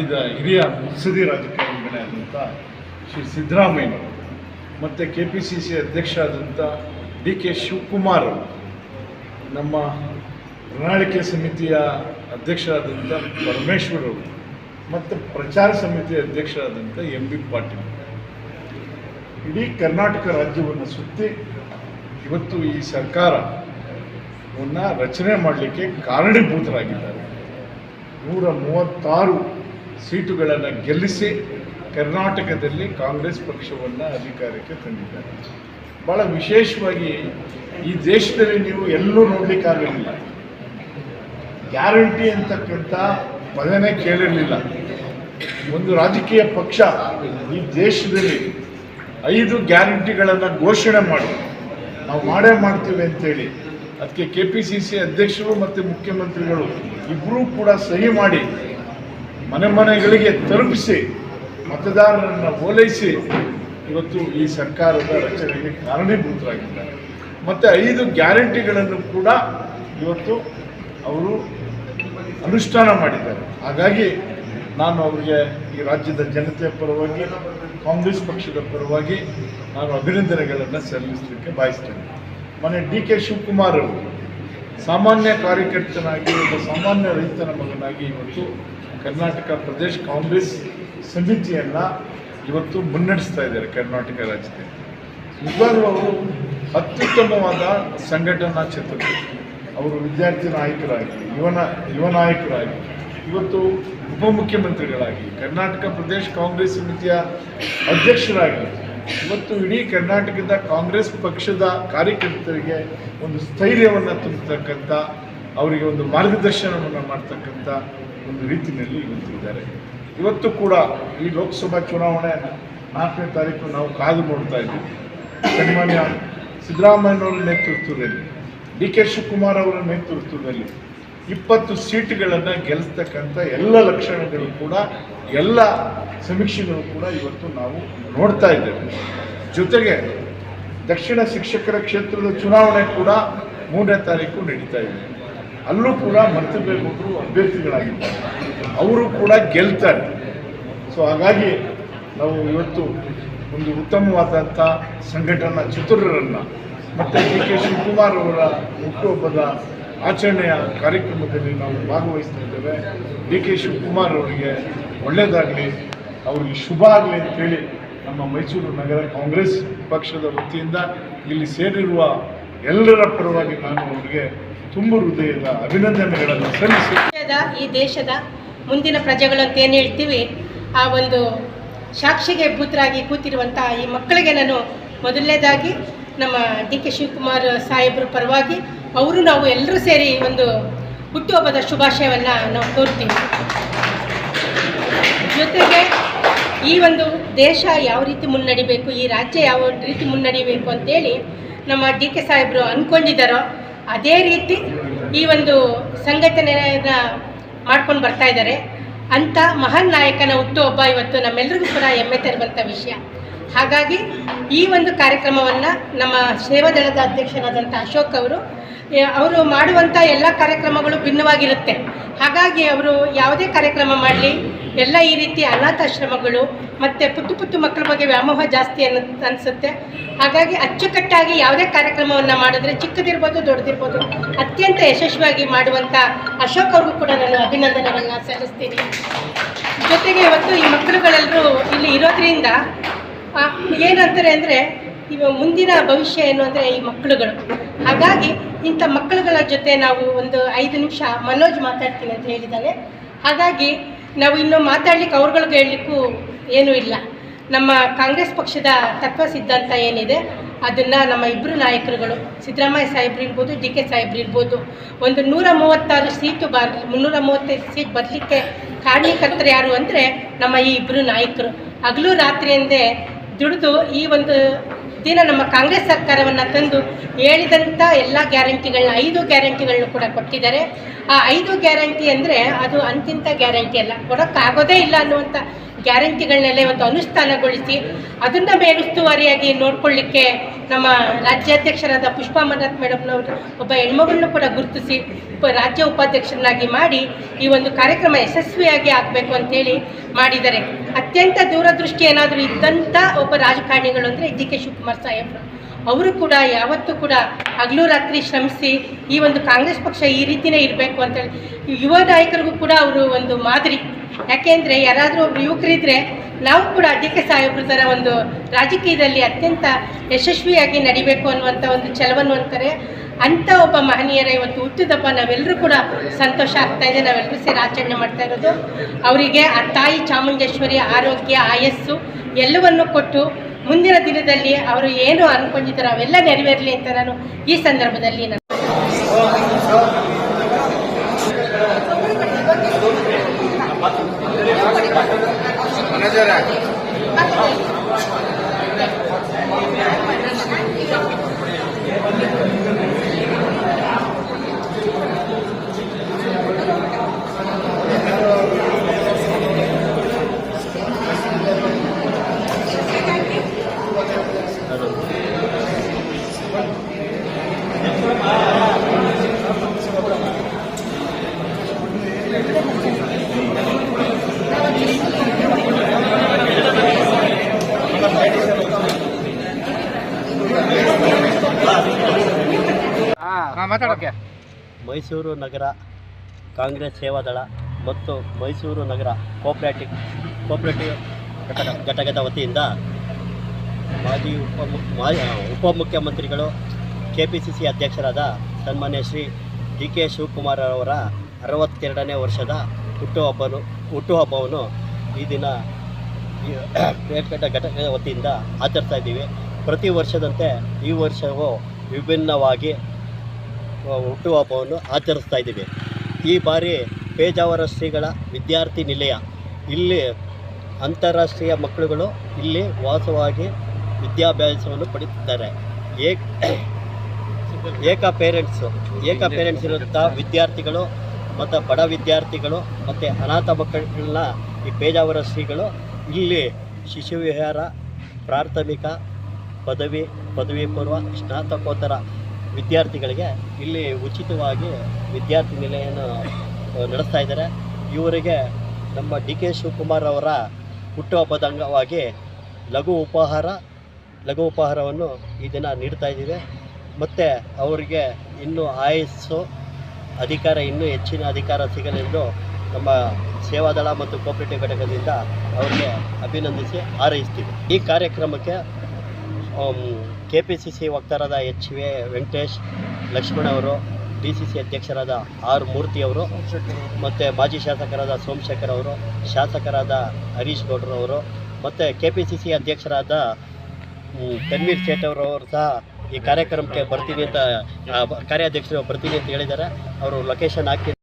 ಈ ಹಿರಿಯ ಮುತ್ಸದಿ ರಾಜಕಾರಣಿಗಳಾದಂಥ ಶ್ರೀ ಸಿದ್ದರಾಮಯ್ಯ ಮತ್ತು ಕೆ ಪಿ ಸಿ ಸಿ ಅಧ್ಯಕ್ಷರಾದಂಥ ಡಿ ಕೆ ಶಿವಕುಮಾರ್ ನಮ್ಮ ಪ್ರಣಾಳಿಕೆ ಸಮಿತಿಯ ಅಧ್ಯಕ್ಷರಾದಂಥ ಪರಮೇಶ್ವರ್ ಅವರು, ಮತ್ತು ಪ್ರಚಾರ ಸಮಿತಿಯ ಅಧ್ಯಕ್ಷರಾದಂಥ ಎಂ ಬಿ ಪಾಟೀಲ್ ಇಡೀ ಕರ್ನಾಟಕ ರಾಜ್ಯವನ್ನು ಸುತ್ತಿ ಇವತ್ತು ಈ ಸರ್ಕಾರವನ್ನು ರಚನೆ ಮಾಡಲಿಕ್ಕೆ ಕಾರಣೀಭೂತರಾಗಿದ್ದಾರೆ. ನೂರ ಮೂವತ್ತಾರು ಸೀಟುಗಳನ್ನು ಗೆಲ್ಲಿಸಿ ಕರ್ನಾಟಕದಲ್ಲಿ ಕಾಂಗ್ರೆಸ್ ಪಕ್ಷವನ್ನು ಅಧಿಕಾರಕ್ಕೆ ತಂದಿದ್ದಾರೆ. ಭಾಳ ವಿಶೇಷವಾಗಿ ಈ ದೇಶದಲ್ಲಿ ನೀವು ಎಲ್ಲೂ ನೋಡಲಿಕ್ಕಾಗಲಿಲ್ಲ ಗ್ಯಾರಂಟಿ ಅಂತಕ್ಕಂಥ ಪದನೇ ಕೇಳಿರಲಿಲ್ಲ. ಒಂದು ರಾಜಕೀಯ ಪಕ್ಷ ಈ ದೇಶದಲ್ಲಿ ಐದು ಗ್ಯಾರಂಟಿಗಳನ್ನು ಘೋಷಣೆ ಮಾಡಿ. ನಾವು ಮಾಡೇ ಮಾಡ್ತೀವಿ ಅಂತೇಳಿ. ಅದಕ್ಕೆ ಕೆ ಪಿ ಸಿ ಸಿ ಅಧ್ಯಕ್ಷರು ಮತ್ತು ಮುಖ್ಯಮಂತ್ರಿಗಳು ಇಬ್ಬರೂ ಕೂಡ ಸಹಿ ಮಾಡಿ ಮನೆ ಮನೆಗಳಿಗೆ ತಲುಪಿಸಿ, ಮತದಾರರನ್ನು ಓಲೈಸಿ, ಇವತ್ತು ಈ ಸರ್ಕಾರದ ರಚನೆಗೆ ಕಾರಣೀಭೂತರಾಗಿದ್ದಾರೆ. ಮತ್ತು ಐದು ಗ್ಯಾರಂಟಿಗಳನ್ನು ಕೂಡ ಇವತ್ತು ಅವರು ಅನುಷ್ಠಾನ ಮಾಡಿದ್ದಾರೆ. ಹಾಗಾಗಿ ನಾನು ಅವರಿಗೆ ಈ ರಾಜ್ಯದ ಜನತೆಯ ಪರವಾಗಿ, ಕಾಂಗ್ರೆಸ್ ಪಕ್ಷದ ಪರವಾಗಿ ನಾನು ಅಭಿನಂದನೆಗಳನ್ನು ಸಲ್ಲಿಸಲಿಕ್ಕೆ ಬಯಸ್ತೇನೆ. ಮನೆ ಡಿ ಕೆ ಶಿವಕುಮಾರ್ ಅವರು ಸಾಮಾನ್ಯ ಕಾರ್ಯಕರ್ತನಾಗಿ ಒಬ್ಬ ಸಾಮಾನ್ಯ ರೈತನ ಮಗನಾಗಿ ಇವತ್ತು ಕರ್ನಾಟಕ ಪ್ರದೇಶ ಕಾಂಗ್ರೆಸ್ ಸಮಿತಿಯನ್ನು ಇವತ್ತು ಮುನ್ನಡೆಸ್ತಾ ಇದ್ದಾರೆ ಕರ್ನಾಟಕ ರಾಜ್ಯದಲ್ಲಿ. ಇವರು ಅವರು ಅತ್ಯುತ್ತಮವಾದ ಸಂಘಟನಾ ಚತುರ ಅವರು ವಿದ್ಯಾರ್ಥಿ ನಾಯಕರಾಗಿ, ಯುವನ, ಯುವ ನಾಯಕರಾಗಿ, ಇವತ್ತು ಉಪಮುಖ್ಯಮಂತ್ರಿಗಳಾಗಿ, ಕರ್ನಾಟಕ ಪ್ರದೇಶ ಕಾಂಗ್ರೆಸ್ ಸಮಿತಿಯ ಅಧ್ಯಕ್ಷರಾಗಿ ಇವತ್ತು ಇಡೀ ಕರ್ನಾಟಕದ ಕಾಂಗ್ರೆಸ್ ಪಕ್ಷದ ಕಾರ್ಯಕರ್ತರಿಗೆ ಒಂದು ಸ್ಥೈರ್ಯವನ್ನು ತುಂಬತಕ್ಕಂಥ, ಅವರಿಗೆ ಒಂದು ಮಾರ್ಗದರ್ಶನವನ್ನು ಮಾಡ್ತಕ್ಕಂಥ ಒಂದು ರೀತಿಯಲ್ಲಿ ಇವತ್ತು ಇದ್ದಾರೆ. ಇವತ್ತು ಕೂಡ ಈ ಲೋಕಸಭಾ ಚುನಾವಣೆ ನಾಲ್ಕನೇ ತಾರೀಕು ನಾವು ಕಾದು ನೋಡ್ತಾ ಇದ್ದೀವಿ. ಸನ್ಮಾನ್ಯ ಸಿದ್ದರಾಮಯ್ಯನವರ ನೇತೃತ್ವದಲ್ಲಿ, ಡಿ ಕೆ ಶಿವಕುಮಾರ್ ಅವರ ನೇತೃತ್ವದಲ್ಲಿ ಇಪ್ಪತ್ತು ಸೀಟುಗಳನ್ನು ಗೆಲ್ಲಿಸ್ತಕ್ಕಂಥ ಎಲ್ಲ ಲಕ್ಷಣಗಳು ಕೂಡ, ಎಲ್ಲ ಸಮೀಕ್ಷೆಗಳು ಕೂಡ ಇವತ್ತು ನಾವು ನೋಡ್ತಾ ಇದ್ದೇವೆ. ಜೊತೆಗೆ ದಕ್ಷಿಣ ಶಿಕ್ಷಕರ ಕ್ಷೇತ್ರದ ಚುನಾವಣೆ ಕೂಡ ಮೂರನೇ ತಾರೀಕು ನಡೀತಾ ಇದೆ. ಅಲ್ಲೂ ಕೂಡ ಮರ್ತಬೇಗೌಡರು ಅಭ್ಯರ್ಥಿಗಳಾಗಿದ್ದಾರೆ. ಅವರು ಕೂಡ ಗೆಲ್ತಾರೆ. ಸೊ ಹಾಗಾಗಿ ನಾವು ಇವತ್ತು ಒಂದು ಉತ್ತಮವಾದಂಥ ಸಂಘಟನಾ ಚತುರರನ್ನು ಮತ್ತು ಡಿ ಕೆ ಶಿವಕುಮಾರ್ ಅವರ ಹುಟ್ಟುಹಬ್ಬದ ಆಚರಣೆಯ ಕಾರ್ಯಕ್ರಮದಲ್ಲಿ ನಾವು ಭಾಗವಹಿಸ್ತಾ ಇದ್ದೇವೆ. ಡಿ ಕೆ ಶಿವಕುಮಾರ್ ಅವರಿಗೆ ಒಳ್ಳೆಯದಾಗಲಿ, ಅವರಿಗೆ ಶುಭ ಆಗಲಿ ಅಂತೇಳಿ ನಮ್ಮ ಮೈಸೂರು ನಗರ ಕಾಂಗ್ರೆಸ್ ಪಕ್ಷದ ವತಿಯಿಂದ ಇಲ್ಲಿ ಸೇರಿರುವ ಎಲ್ಲರ ಪರವಾಗಿ ನಾನು ಅವರಿಗೆ ತುಂಬ ಹೃದಯದ ಅಭಿನಂದನೆಗಳನ್ನು ಸಲ್ಲಿಸಿ ಈ ದೇಶದ ಮುಂದಿನ ಪ್ರಜೆಗಳು ಅಂತ ಏನು ಹೇಳ್ತೀವಿ? ಆ ಒಂದು ಸಾಕ್ಷಿಗೆ ಭೂತರಾಗಿ ಕೂತಿರುವಂಥ ಈ ಮಕ್ಕಳಿಗೆ ನಾನು ಮೊದಲನೇದಾಗಿ ನಮ್ಮ ಡಿ ಕೆ ಶಿವಕುಮಾರ್ ಸಾಹೇಬ್ರ ಪರವಾಗಿ ಅವರು ನಾವು ಎಲ್ಲರೂ ಸೇರಿ ಒಂದು ಹುಟ್ಟುಹಬ್ಬದ ಶುಭಾಶಯವನ್ನು ನಾವು ಕೋರ್ತೀವಿ. ಜೊತೆಗೆ ಈ ಒಂದು ದೇಶ ಯಾವ ರೀತಿ ಮುನ್ನಡಿಬೇಕು, ಈ ರಾಜ್ಯ ಯಾವ ರೀತಿ ಮುನ್ನಡಿಬೇಕು ಅಂತೇಳಿ ನಮ್ಮ ಡಿ ಕೆ ಸಾಹೇಬರು ಅಂದ್ಕೊಂಡಿದ್ದಾರೋ ಅದೇ ರೀತಿ ಈ ಒಂದು ಸಂಘಟನೆಯನ್ನು ಮಾಡ್ಕೊಂಡು ಬರ್ತಾ ಇದ್ದಾರೆ. ಅಂಥ ಮಹಾನ್ ನಾಯಕನ ಹುಟ್ಟುಹಬ್ಬ ಇವತ್ತು ನಮ್ಮೆಲ್ಲರಿಗೂ ಕೂಡ ಹೆಮ್ಮೆ ತರುವಂಥ ವಿಷಯ. ಹಾಗಾಗಿ ಈ ಒಂದು ಕಾರ್ಯಕ್ರಮವನ್ನು ನಮ್ಮ ಸೇವಾದಳದ ಅಧ್ಯಕ್ಷರಾದಂಥ ಅಶೋಕ್ ಅವರು ಅವರು ಮಾಡುವಂಥ ಎಲ್ಲ ಕಾರ್ಯಕ್ರಮಗಳು ಭಿನ್ನವಾಗಿರುತ್ತೆ. ಹಾಗಾಗಿ ಅವರು ಯಾವುದೇ ಕಾರ್ಯಕ್ರಮ ಮಾಡಲಿ, ಎಲ್ಲ ಈ ರೀತಿ ಅನಾಥಾಶ್ರಮಗಳು ಮತ್ತು ಪುತ್ತು ಪುತ್ತು ಮಕ್ಕಳ ಬಗ್ಗೆ ವ್ಯಾಮೋಹ ಜಾಸ್ತಿ ಅನ್ನ ಅನಿಸುತ್ತೆ. ಹಾಗಾಗಿ ಅಚ್ಚುಕಟ್ಟಾಗಿ ಯಾವುದೇ ಕಾರ್ಯಕ್ರಮವನ್ನು ಮಾಡಿದ್ರೆ ಚಿಕ್ಕದಿರ್ಬೋದು, ದೊಡ್ಡದಿರ್ಬೋದು, ಅತ್ಯಂತ ಯಶಸ್ವಿಯಾಗಿ ಮಾಡುವಂಥ ಅಶೋಕ್ ಅವ್ರಿಗೂ ಕೂಡ ನಾನು ಅಭಿನಂದನೆಗಳನ್ನ ಸಲ್ಲಿಸ್ತೀನಿ. ಜೊತೆಗೆ ಇವತ್ತು ಈ ಮಕ್ಕಳುಗಳೆಲ್ಲರೂ ಇಲ್ಲಿ ಇರೋದ್ರಿಂದ ಏನಂತಾರೆ ಅಂದರೆ ಇವ ಮುಂದಿನ ಭವಿಷ್ಯ ಏನು ಅಂದರೆ ಈ ಮಕ್ಕಳುಗಳು. ಹಾಗಾಗಿ ಇಂಥ ಮಕ್ಕಳುಗಳ ಜೊತೆ ನಾವು ಒಂದು ಐದು ನಿಮಿಷ ಮನೋಜ್ ಮಾತಾಡ್ತೀನಿ ಅಂತ ಹೇಳಿದ್ದಾನೆ. ಹಾಗಾಗಿ ನಾವು ಇನ್ನು ಮಾತಾಡ್ಲಿಕ್ಕೆ ಅವ್ರುಗಳಿಗೆ ಹೇಳಲಿಕ್ಕೂ ಏನೂ ಇಲ್ಲ. ನಮ್ಮ ಕಾಂಗ್ರೆಸ್ ಪಕ್ಷದ ತತ್ವ ಸಿದ್ಧಾಂತ ಏನಿದೆ, ಅದನ್ನು ನಮ್ಮ ಇಬ್ಬರು ನಾಯಕರುಗಳು, ಸಿದ್ದರಾಮಯ್ಯ ಸಾಹೇಬ್ರು ಇರ್ಬೋದು ಡಿ ಕೆ ಸಾಹೇಬ್ರು ಇರ್ಬೋದು, ಒಂದು ನೂರ ಮೂವತ್ತಾರು ಸೀಟು ಬರ್, ಮುನ್ನೂರ ಮೂವತ್ತೈದು ಸೀಟ್ ಬರಲಿಕ್ಕೆ ಕಾರಣೀಕರ್ತರು ಯಾರು ಅಂದರೆ ನಮ್ಮ ಈ ಇಬ್ಬರು ನಾಯಕರು. ಹಗಲು ರಾತ್ರಿ ಎಂದೇ ದುಡಿದು ಈ ಒಂದು ದಿನ ನಮ್ಮ ಕಾಂಗ್ರೆಸ್ ಸರ್ಕಾರವನ್ನು ತಂದು ಹೇಳಿದಂಥ ಎಲ್ಲ ಗ್ಯಾರಂಟಿಗಳನ್ನ, ಐದು ಗ್ಯಾರಂಟಿಗಳನ್ನ ಕೂಡ ಕೊಟ್ಟಿದ್ದಾರೆ. ಆ ಐದು ಗ್ಯಾರಂಟಿ ಅಂದರೆ ಅದು ಅಂತಿಂತ ಗ್ಯಾರಂಟಿ ಅಲ್ಲ. ಕೊಡೋಕ್ಕಾಗೋದೇ ಇಲ್ಲ ಅನ್ನುವಂಥ ಗ್ಯಾರಂಟಿಗಳನ್ನೆಲ್ಲ ಇವತ್ತು ಅನುಷ್ಠಾನಗೊಳಿಸಿ ಅದನ್ನು ಮೇಲುಸ್ತುವಾರಿಯಾಗಿ ನೋಡ್ಕೊಳ್ಳಿಕ್ಕೆ ನಮ್ಮ ರಾಜ್ಯಾಧ್ಯಕ್ಷರಾದ ಪುಷ್ಪಾ ಅಮರನಾಥ್ ಮೇಡಮ್ನವರು ಒಬ್ಬ ಹೆಣ್ಮಗಳನ್ನೂ ಕೂಡ ಗುರುತಿಸಿ ರಾಜ್ಯ ಉಪಾಧ್ಯಕ್ಷರನ್ನಾಗಿ ಮಾಡಿ ಈ ಒಂದು ಕಾರ್ಯಕ್ರಮ ಯಶಸ್ವಿಯಾಗಿ ಆಗಬೇಕು ಅಂತೇಳಿ ಮಾಡಿದ್ದಾರೆ. ಅತ್ಯಂತ ದೂರದೃಷ್ಟಿ ಏನಾದರೂ ಇದ್ದಂಥ ಒಬ್ಬ ರಾಜಕಾರಣಿಗಳು ಅಂದರೆ ಡಿ ಕೆ ಶಿವಕುಮಾರ್ ಸಾಹೇಬರು. ಅವರು ಕೂಡ ಯಾವತ್ತೂ ಕೂಡ ಹಗಲು ರಾತ್ರಿ ಶ್ರಮಿಸಿ ಈ ಒಂದು ಕಾಂಗ್ರೆಸ್ ಪಕ್ಷ ಈ ರೀತಿಯೇ ಇರಬೇಕು ಅಂತೇಳಿ. ಯುವ ನಾಯಕರಿಗೂ ಕೂಡ ಅವರು ಒಂದು ಮಾದರಿ. ಯಾಕೆಂದರೆ ಯಾರಾದರೂ ಒಬ್ರು ಯುವಕರಿದ್ರೆ ನಾವು ಕೂಡ ಡಿ ಕೆ ಸಾಹೇಬ್ರ ಥರ ಒಂದು ರಾಜಕೀಯದಲ್ಲಿ ಅತ್ಯಂತ ಯಶಸ್ವಿಯಾಗಿ ನಡಿಬೇಕು ಅನ್ನುವಂಥ ಒಂದು ಛಲವನ್ನು ಅಂತಾರೆ. ಅಂಥ ಒಬ್ಬ ಮಹನೀಯರ ಇವತ್ತು ಹುಟ್ಟಿದಪ್ಪ ನಾವೆಲ್ಲರೂ ಕೂಡ ಸಂತೋಷ ಆಗ್ತಾ ಇದೆ. ನಾವೆಲ್ಲರೂ ಸೇರಿ ಆಚರಣೆ ಮಾಡ್ತಾ ಇರೋದು. ಅವರಿಗೆ ಆ ತಾಯಿ ಚಾಮುಂಡೇಶ್ವರಿ ಆರೋಗ್ಯ, ಆಯಸ್ಸು ಎಲ್ಲವನ್ನು ಕೊಟ್ಟು ಮುಂದಿನ ದಿನದಲ್ಲಿ ಅವರು ಏನು ಅನ್ಕೊಂಡಿದ್ದಾರೋ ಅವೆಲ್ಲ ನೆರವೇರಲಿ ಅಂತ ನಾನು ಈ ಸಂದರ್ಭದಲ್ಲಿ ನಾನು ಓಕೆ. ಮೈಸೂರು ನಗರ ಕಾಂಗ್ರೆಸ್ ಸೇವಾದಳ ಮತ್ತು ಮೈಸೂರು ನಗರ ಕೋಪರೇಟಿವ್ ಕೋಪರೇಟಿವ್ ಘಟಕ ಘಟಕದ ವತಿಯಿಂದ ಮಾಜಿ ಉಪ ಉಪಮುಖ್ಯಮಂತ್ರಿಗಳು ಕೆ ಪಿ ಸಿ ಸಿ ಅಧ್ಯಕ್ಷರಾದ ಸನ್ಮಾನ್ಯ ಶ್ರೀ ಡಿ ಕೆ ಶಿವಕುಮಾರ್ ಅವರ ಅರವತ್ತೆರಡನೇ ವರ್ಷದ ಹುಟ್ಟುಹಬ್ಬನು, ಹುಟ್ಟುಹಬ್ಬವನ್ನು ಈ ದಿನ ಬೇರ್ಪೇಟ ಘಟಕದ ವತಿಯಿಂದ ಆಚರಿಸ್ತಾ ಇದ್ದೀವಿ ಪ್ರತಿ ವರ್ಷದಂತೆ ಈ ವರ್ಷವೂ ವಿಭಿನ್ನವಾಗಿ ಹುಟ್ಟುಹಬ್ಬವನ್ನು ಆಚರಿಸ್ತಾ ಇದ್ದೀವಿ. ಈ ಬಾರಿ ಪೇಜಾವರ ಶ್ರೀಗಳ ವಿದ್ಯಾರ್ಥಿ ನಿಲಯ. ಇಲ್ಲಿ ಅಂತಾರಾಷ್ಟ್ರೀಯ ಮಕ್ಕಳುಗಳು ಇಲ್ಲಿ ವಾಸವಾಗಿ ವಿದ್ಯಾಭ್ಯಾಸವನ್ನು ಪಡೆಯುತ್ತಿದ್ದಾರೆ. ಏಕ್ ಏಕ ಪೇರೆಂಟ್ಸು, ಏಕ ಪೇರೆಂಟ್ಸ್ ಇರುವಂಥ ವಿದ್ಯಾರ್ಥಿಗಳು ಮತ್ತು ಬಡ ವಿದ್ಯಾರ್ಥಿಗಳು ಮತ್ತು ಅನಾಥ ಮಕ್ಕಳನ್ನ ಈ ಪೇಜಾವರ ಶ್ರೀಗಳು ಇಲ್ಲಿ ಶಿಶುವಿಹಾರ, ಪ್ರಾಥಮಿಕ, ಪದವಿ ಪದವಿ ಪೂರ್ವ, ಸ್ನಾತಕೋತ್ತರ ವಿದ್ಯಾರ್ಥಿಗಳಿಗೆ ಇಲ್ಲಿ ಉಚಿತವಾಗಿ ವಿದ್ಯಾರ್ಥಿ ನಿಲಯನ ನಡೆಸ್ತಾ ಇದ್ದಾರೆ. ಇವರಿಗೆ ನಮ್ಮ ಡಿ ಕೆ ಶಿವಕುಮಾರ್ ಅವರ ಹುಟ್ಟುಹಬ್ಬದ ಅಂಗವಾಗಿ ಲಘು ಉಪಹಾರ, ಲಘು ಉಪಹಾರವನ್ನು ಈ ದಿನ ನೀಡ್ತಾ ಇದ್ದೀವಿ. ಮತ್ತು ಅವರಿಗೆ ಇನ್ನೂ ಆಯಸ್ಸು, ಅಧಿಕಾರ ಇನ್ನೂ ಹೆಚ್ಚಿನ ಅಧಿಕಾರ ಸಿಗಲೆಂದು ನಮ್ಮ ಸೇವಾದಳ ಮತ್ತು ಕೋಪರೇಟಿವ್ ಘಟಕದಿಂದ ಅವರಿಗೆ ಅಭಿನಂದಿಸಿ ಹಾರೈಸ್ತೀವಿ. ಈ ಕಾರ್ಯಕ್ರಮಕ್ಕೆ ಕೆ ಪಿ ಸಿ ಸಿ ವಕ್ತಾರಾದ ಎಚ್ ವಿ ವೆಂಕಟೇಶ್, ಲಕ್ಷ್ಮಣ್ ಅವರು ಡಿ ಸಿ ಸಿ ಅಧ್ಯಕ್ಷರಾದ ಆರ್ ಮೂರ್ತಿ ಅವರು, ಮತ್ತು ಮಾಜಿ ಶಾಸಕರಾದ ಸೋಮಶೇಖರ್ ಅವರು, ಶಾಸಕರಾದ ಹರೀಶ್ ಗೌಡ್ರು ಅವರು, ಮತ್ತು ಕೆ ಪಿ ಸಿ ಸಿ ಅಧ್ಯಕ್ಷರಾದ ತನ್ವೀರ್ ಸೇಠ್ ಅವರು ಸಹ ಈ ಕಾರ್ಯಕ್ರಮಕ್ಕೆ ಬರ್ತೀನಿ ಅಂತ ಕಾರ್ಯಾಧ್ಯಕ್ಷರು ಬರ್ತೀನಿ ಅಂತ ಹೇಳಿದ್ದಾರೆ. ಅವರು ಲೊಕೇಶನ್ ಹಾಕಿ